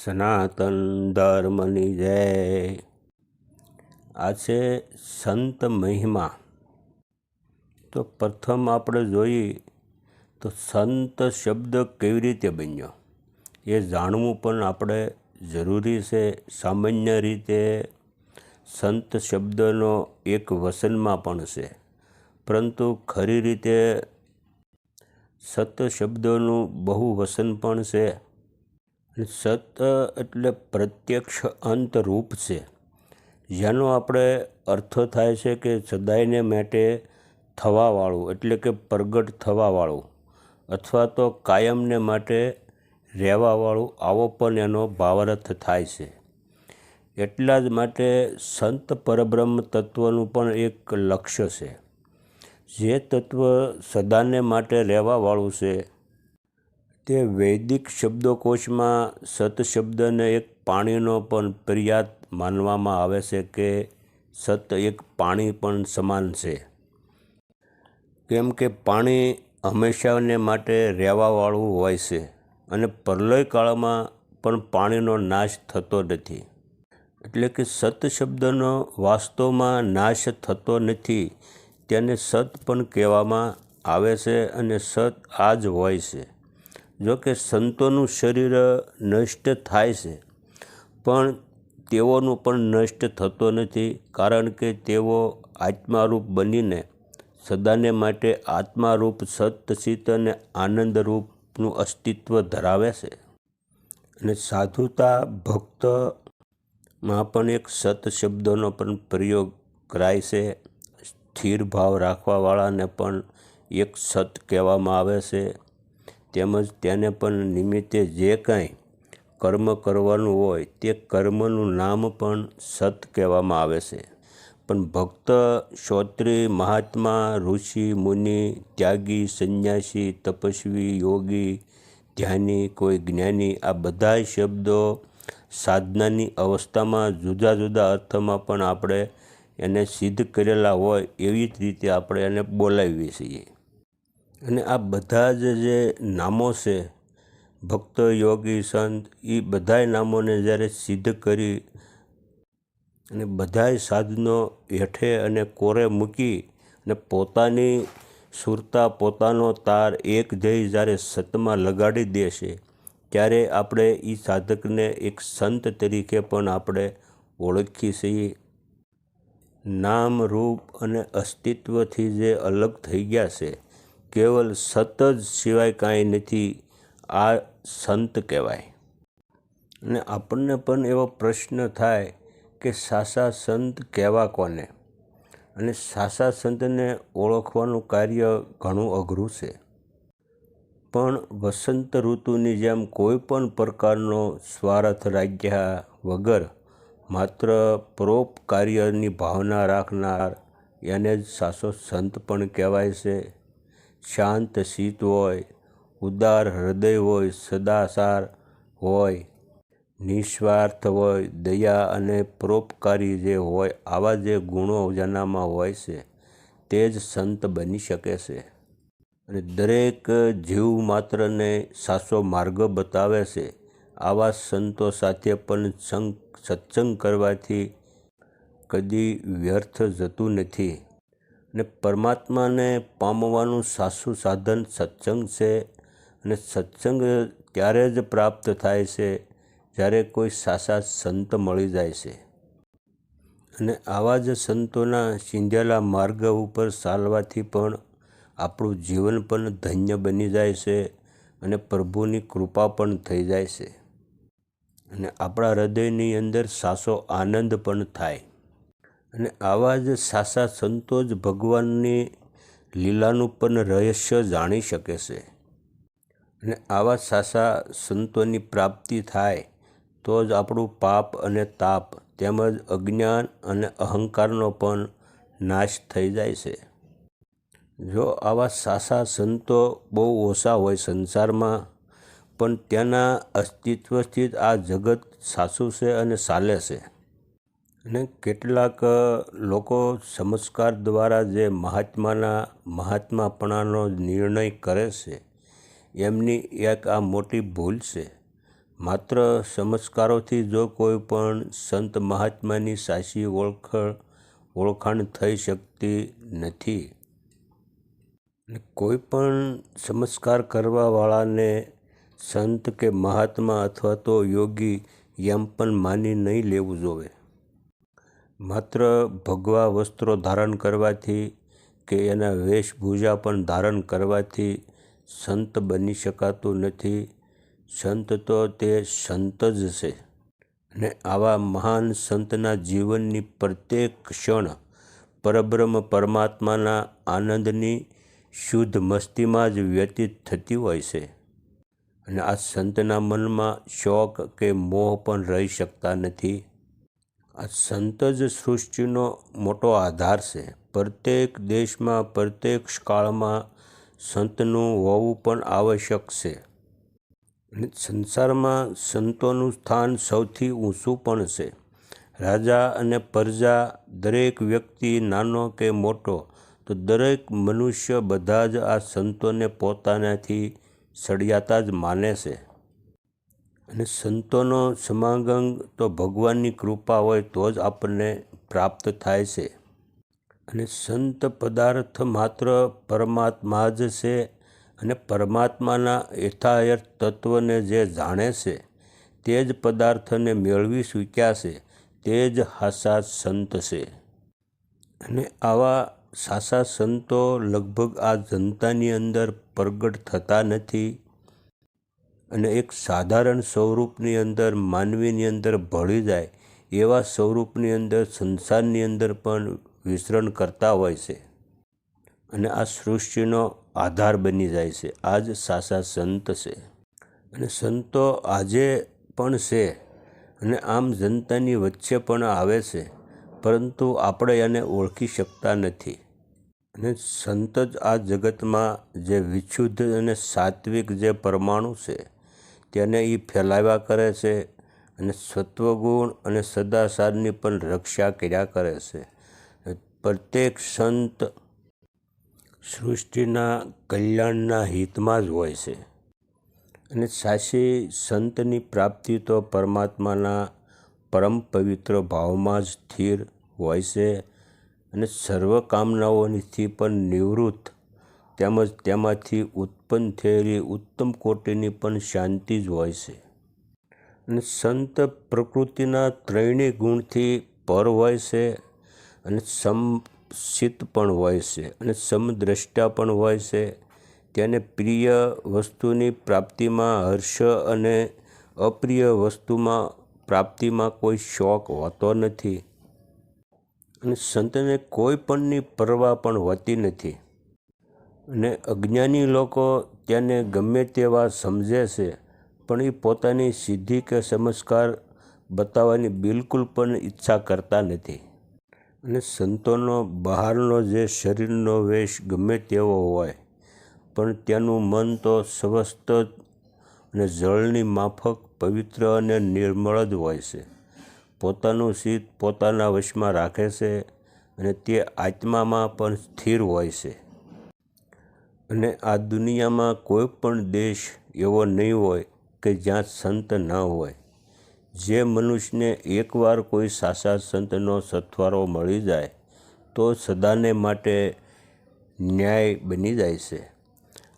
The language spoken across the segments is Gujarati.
સનાતન ધર્મની જય આ છે સંત મહિમા તો પ્રથમ આપણે જોઈએ તો સંત શબ્દ કેવી રીતે બન્યો એ જાણવું પણ આપણે જરૂરી છે સામાન્ય રીતે સંત શબ્દનો એક વસનમાં પણ છે. પરંતુ ખરી રીતે સત શબ્દનું બહુ વસન પણ છે. સત એટલે પ્રત્યક્ષ અંત રૂપ છે. જેનો આપણે અર્થ થાય છે કે સદાયને માટે થવાવાળું, એટલે કે પ્રગટ થવાવાળું, અથવા તો કાયમને માટે રહેવાવાળું, આવો પણ એનો ભાવાર્થ થાય છે. એટલા જ માટે સંત પરબ્રહ્મ તત્વનું પણ એક લક્ષ્ય છે. જે તત્વ સદાને માટે રહેવાવાળું છે. તે વૈદિક શબ્દકોશમાં સત શબ્દને એક પાણીનો પણ પર્યાત માનવામાં આવે છે કે સત એક પાણી પણ સમાન છે. કેમ કે પાણી હંમેશાને માટે રહેવાવાળું હોય છે અને પ્રલય કાળમાં પણ પાણીનો નાશ થતો નથી. એટલે કે સત શબ્દનો વાસ્તવમાં નાશ થતો નથી, તેને સત પણ કહેવામાં આવે છે અને સત આ જ હોય છે. જો કે સંતોનું શરીર નષ્ટ થાય છે, પણ તેઓનું પણ નષ્ટ થતો નથી, કારણ કે તેઓ આત્મારૂપ બનીને સદાને માટે આત્મારૂપ સતચિત અને આનંદરૂપનું અસ્તિત્વ ધરાવે છે. અને સાધુતા ભક્તમાં પણ એક સત શબ્દનો પણ પ્રયોગ કરાય છે. સ્થિર ભાવ રાખવાવાળાને પણ એક સત કહેવામાં આવે છે. તેમજ તેને પણ નિમિત્તે જે કાંઈ કર્મ કરવાનું હોય તે કર્મનું નામ પણ સત કહેવામાં આવે છે. પણ ભક્ત, શ્રોત્રી, મહાત્મા, ઋષિ, મુનિ, ત્યાગી, સંન્યાસી, તપસ્વી, યોગી, ધ્યાની, કોઈ જ્ઞાની આ બધા શબ્દો સાધનાની અવસ્થામાં જુદા જુદા અર્થમાં પણ આપણે એને સિદ્ધ કરેલા હોય એવી જ રીતે આપણે એને બોલાવીએ છીએ. અને આ બધા જ જે નામો છે, ભક્ત, યોગી, સંત એ બધાય નામોને જ્યારે સિદ્ધ કરી અને બધાય સાધનો હેઠે અને કોરે મૂકી અને પોતાની સુરતા, પોતાનો તાર એક ધ્યેય જ્યારે સતમાં લગાડી દેશે ત્યારે આપણે એ સાધકને એક સંત તરીકે પણ આપણે ઓળખીએ છીએ. નામ, રૂપ અને અસ્તિત્વથી જે અલગ થઈ ગયા છે, કેવલ સત જ સિવાય કાંઈ નથી, આ સંત કહેવાય. અને આપણને પણ એવો પ્રશ્ન થાય કે સાસા સંત કહેવા કોને? અને સાસા સંતને ઓળખવાનું કાર્ય ઘણું અઘરું છે. પણ વસંત ઋતુની જેમ કોઈ પણ પ્રકારનો સ્વાર્થ રાખ્યા વગર માત્ર પરોપકાર્યની ભાવના રાખનાર એને જ સાસો સંત પણ કહેવાય છે. શાંત શીત હોય, ઉદાર હૃદય હોય સદાસાર હોય, નિસ્વાર્થ હોય, દયા અને પરોપકારી જે હોય, આવા જે ગુણો જેનામાં હોય છે, તે જ સંત બની શકે છે. અને દરેક જીવ માત્રને સાચો માર્ગ બતાવે છે. આવા સંતો સાથે પણ સંગ, સત્સંગ કરવાથી કદી વ્યર્થ જતું નથી. અને પરમાત્માને પામવાનું સાસુ સાધન સત્સંગ છે અને સત્સંગ ત્યારે જ પ્રાપ્ત થાય છે જ્યારે કોઈ સાસા સંત મળી જાય છે. અને આવા જ સંતોના સિંધેલા માર્ગ ઉપર ચાલવાથી પણ આપણું જીવન પણ ધન્ય બની જાય છે અને પ્રભુની કૃપા પણ થઈ જાય છે. અને આપણા હૃદયની અંદર સાસો આનંદ પણ થાય. અને આવા જ સાસા સંતો જ ભગવાનની લીલાનું પણ રહસ્ય જાણી શકે છે. અને આવા સાસા સંતોની પ્રાપ્તિ થાય તો જ આપણું પાપ અને તાપ તેમજ અજ્ઞાન અને અહંકારનો પણ નાશ થઈ જાય છે. જો આવા સાસા સંતો બહુ ઓછા હોય સંસારમાં, પણ ત્યાંના અસ્તિત્વથી જ આ જગત સાસુ છે અને ચાલે છે. અને કેટલાક લોકો સંસ્કાર દ્વારા જે મહાત્માના મહાત્માપણાનો નિર્ણય કરે છે, એમની એક આ મોટી ભૂલ છે. માત્ર સંસ્કારોથી જો કોઈ પણ સંત મહાત્માની સાચી ઓળખ, ઓળખાણ થઈ શકતી નથી. કોઈ પણ સમસ્કાર કરવાવાળાને સંત કે મહાત્મા અથવા તો યોગી એમ પણ માની નહીં લેવું જોઈએ માત્ર ભગવા વસ્ત્રો ધારણ કરવાથી કે એના વેશભૂષા પણ ધારણ કરવાથી સંત બની શકાતું નથી. સંત તો તે સંત જ છે. અને આવા મહાન સંતના જીવનની પ્રત્યેક ક્ષણ પરબ્રહ્મ પરમાત્માના આનંદની શુદ્ધ મસ્તીમાં જ વ્યતીત થતી હોય છે. અને આ સંતના મનમાં શોક કે મોહ પણ રહી શકતા નથી. આ સંત જ સૃષ્ટિનો મોટો આધાર છે. પ્રત્યેક દેશમાં, પ્રત્યેક કાળમાં સંતનું હોવું પણ આવશ્યક છે. અને સંસારમાં સંતોનું સ્થાન સૌથી ઊંચું પણ છે. રાજા અને પ્રજા દરેક વ્યક્તિ નાનો કે મોટો તો દરેક મનુષ્ય બધા જ આ સંતોને પોતાનાથી સળિયાતા જ માને છે. અને સંતોનો સમાગમ તો ભગવાનની કૃપા હોય તો જ આપણને પ્રાપ્ત થાય છે. અને સંત પદાર્થ માત્ર પરમાત્મા જ છે અને પરમાત્માના યથાયથ તત્વને જે જાણે છે તે જ પદાર્થને મેળવી શક્યા છે તે જ હાસા સંત છે. અને આવા સાચા સંતો લગભગ આ જનતાની અંદર પ્રગટ થતા નથી અને એક સાધારણ સ્વરૂપની અંદર, માનવીની અંદર ભળી જાય એવા સ્વરૂપની અંદર, સંસારની અંદર પણ વિચરણ કરતા હોય છે અને આ સૃષ્ટિનો આધાર બની જાય છે. આ જ સાસા સંત છે અને સંતો આજે પણ છે અને આમ જનતાની વચ્ચે પણ આવે છે. પરંતુ આપણે એને ઓળખી શકતા નથી. અને સંત જ આ જગતમાં જે વિશુદ્ધ અને સાત્વિક જે પરમાણુ છે, તેને એ ફેલાવ્યા કરે છે અને સત્વગુણ અને સદાસારની પણ રક્ષા કર્યા કરે છે. પ્રત્યેક સંત સૃષ્ટિના કલ્યાણના હિતમાં જ હોય છે. અને સાચી સંતની પ્રાપ્તિ તો પરમાત્માના પરમ પવિત્ર ભાવમાં જ સ્થિર હોય છે અને સર્વ કામનાઓથી પણ નિવૃત્ત. તેમજ તેમાંથી ઉત્પન્ન થયેલી ઉત્તમ કોટીની પણ શાંતિ જ હોય છે. અને સંત પ્રકૃતિના ત્રણેય ગુણથી પર હોય છે અને સમશિત પણ હોય છે અને સમદ્રષ્ટા પણ હોય છે. તેને પ્રિય વસ્તુની પ્રાપ્તિમાં હર્ષ અને અપ્રિય વસ્તુમાં પ્રાપ્તિમાં કોઈ શોખ હોતો નથી અને સંતને કોઈ પણની પરવા પણ હોતી નથી. અને અજ્ઞાની લોકો તેને ગમે તેવા સમજે છે, પણ એ પોતાની સિદ્ધિ કે ચમત્કાર બતાવવાની બિલકુલ પણ ઈચ્છા કરતા નથી. અને સંતોનો બહારનો જે શરીરનો વેશ ગમે તેવો હોય, પણ તેનું મન તો સ્વસ્થ અને જળની માફક પવિત્ર અને નિર્મળ જ હોય છે. પોતાનું શીત પોતાના વશમાં રાખે છે અને તે આત્મામાં પણ સ્થિર હોય છે. અને આ દુનિયામાં કોઈ પણ દેશ એવો નહીં હોય કે જ્યાં સંત ન હોય. જે મનુષ્યને એકવાર કોઈ સાચા સંતનો સથવારો મળી જાય, તો સદાને માટે ન્યાય બની જાય છે.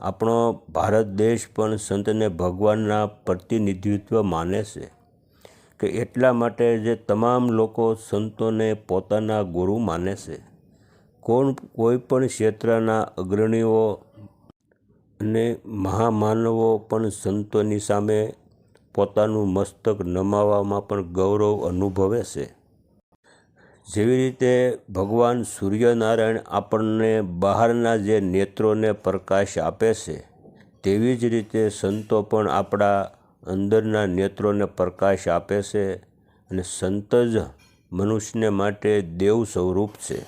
આપણો ભારત દેશ પણ સંતને ભગવાનના પ્રતિનિધિત્વ માને છે કે એટલા માટે જે તમામ લોકો સંતોને પોતાના ગુરુ માને છે. કોણ કોઈ પણ ક્ષેત્રના અગ્રણીઓ અને મહામાનવો પણ સંતોની સામે પોતાનું મસ્તક નમાવવામાં પણ ગૌરવ અનુભવે છે. જેવી રીતે ભગવાન સૂર્યનારાયણ આપણને બહારના જે નેત્રોને પ્રકાશ આપે છે, તેવી જ રીતે સંતો પણ આપણા અંદરના નેત્રોને પ્રકાશ આપે છે અને સંત જ મનુષ્યને માટે દેવ સ્વરૂપ છે.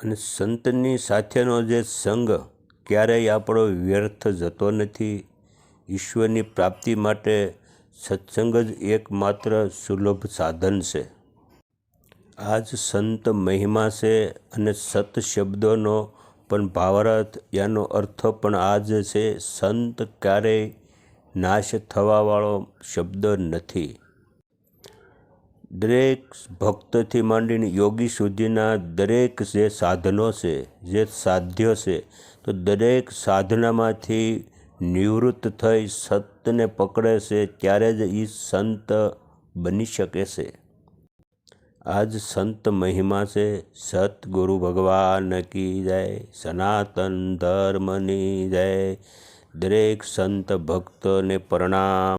અને સંતની સાથેનો જે સંગ ક્યારેય આપણો વ્યર્થ જતો નથી. ઈશ્વરની પ્રાપ્તિ માટે સત્સંગ જ એકમાત્ર સુલભ સાધન છે. આ જ સંત મહિમા છે અને સત શબ્દોનો પણ ભાવાર્થ, યાનો અર્થ પણ આ જ છે, સંત ક્યારેય નાશ થવાવાળો શબ્દ નથી. દરેક ભક્તથી માંડીને યોગી સુધીના દરેક જે સાધનો છે, જે સાધ્ય છે, તો દરેક સાધનામાંથી નિવૃત્ત થઈ સતને પકડે છે, ત્યારે જ એ સંત બની શકે છે. આ જ સંત મહિમા છે સતગુરુ ભગવાન કી જય, સનાતન ધર્મની જય. દરેક સંત ભક્તને પ્રણામ.